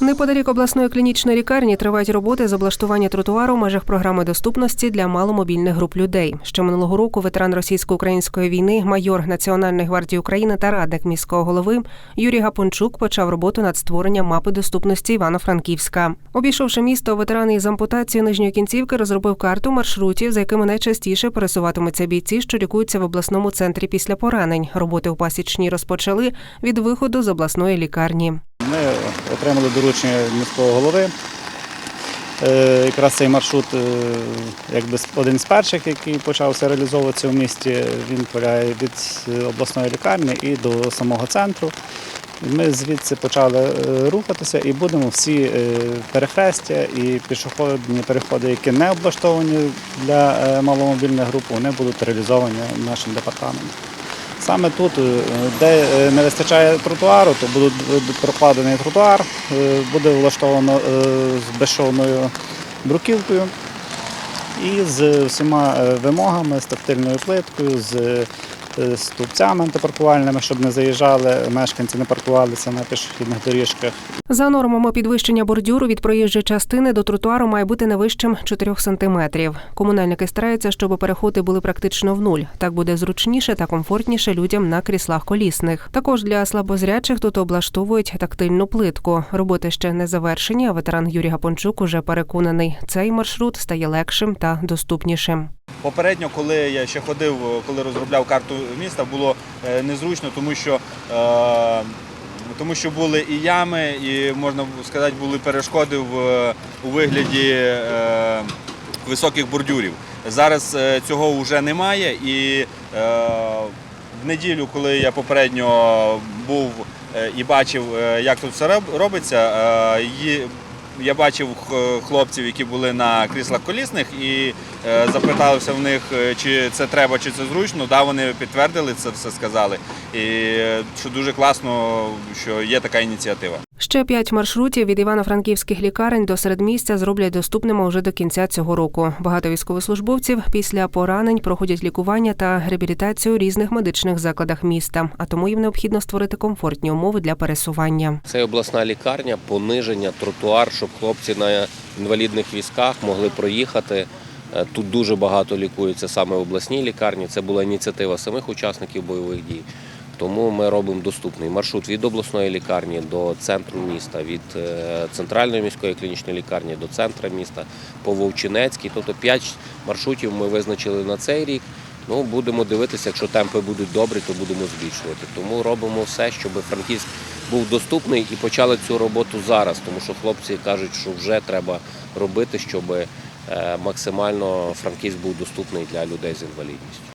Неподалік обласної клінічної лікарні тривають роботи з облаштування тротуару в межах програми доступності для маломобільних груп людей. Ще минулого року ветеран російсько-української війни, майор Національної гвардії України та радник міського голови Юрій Гапончук почав роботу над створенням мапи доступності Івано-Франківська. Обійшовши місто, ветеран із ампутацією нижньої кінцівки розробив карту маршрутів, за якими найчастіше пересуватимуться бійці, що лікуються в обласному центрі після поранень. Роботи у пасічній розпочали від виходу з обласної лікарні. Ми отримали доручення міського голови. Е, Якраз цей маршрут, е, якби один з перших, який почався реалізовуватися в місті, він полягає від е, обласної лікарні і до самого центру. Ми звідси почали рухатися і будемо всі перехрестя і пішохідні переходи, які не облаштовані для маломобільних груп, вони будуть реалізовані нашим департаментом. Саме тут, е, де е, не вистачає тротуару, то буде прокладений тротуар, е, буде влаштовано з безшовною бруківкою і з всіма вимогами, з тактильною плиткою, з стовпцями антипаркувальними, щоб не заїжджали мешканці, не паркувалися на пішохідних доріжках. За нормами підвищення бордюру від проїжджої частини до тротуару має бути не вищим 4 сантиметрів. Комунальники стараються, щоб переходи були практично в нуль. Так буде зручніше та комфортніше людям на кріслах колісних. Також для слабозрячих тут облаштовують тактильну плитку. Роботи ще не завершені. А ветеран Юрій Гапончук уже переконаний, цей маршрут стає легшим та доступнішим. Попередньо, коли я ще ходив, коли розробляв карту міста, було е, незручно, тому що, е, тому що були і ями, і можна сказати, були перешкоди в, у вигляді е, високих бордюрів. Зараз цього вже немає, і в неділю, коли я попередньо був і бачив, як тут все робиться, я бачив хлопців, які були на кріслах колісних, і е, запитався в них, е, чи це треба, чи це зручно. Да, вони підтвердили це все, сказали. І е, що дуже класно, що є така ініціатива. Ще п'ять маршрутів від івано-франківських лікарень до середмістя зроблять доступними уже до кінця цього року. Багато військовослужбовців після поранень проходять лікування та реабілітацію у різних медичних закладах міста, а тому їм необхідно створити комфортні умови для пересування. Це обласна лікарня, пониження, тротуар, щоб хлопці на інвалідних візках могли проїхати. Е, Тут дуже багато лікується саме в обласній лікарні. Це була ініціатива самих учасників бойових дій. Тому ми робимо доступний маршрут від обласної лікарні до центру міста, від е, центральної міської клінічної лікарні до центру міста по Вовчинецькій. Тобто 5 маршрутів ми визначили на цей рік. Ну, будемо дивитися, якщо темпи будуть добрі, то будемо збільшувати. Тому робимо все, щоб Франківськ був доступний і почали цю роботу зараз, тому що хлопці кажуть, що вже треба робити, щоб е, максимально Франківськ був доступний для людей з інвалідністю.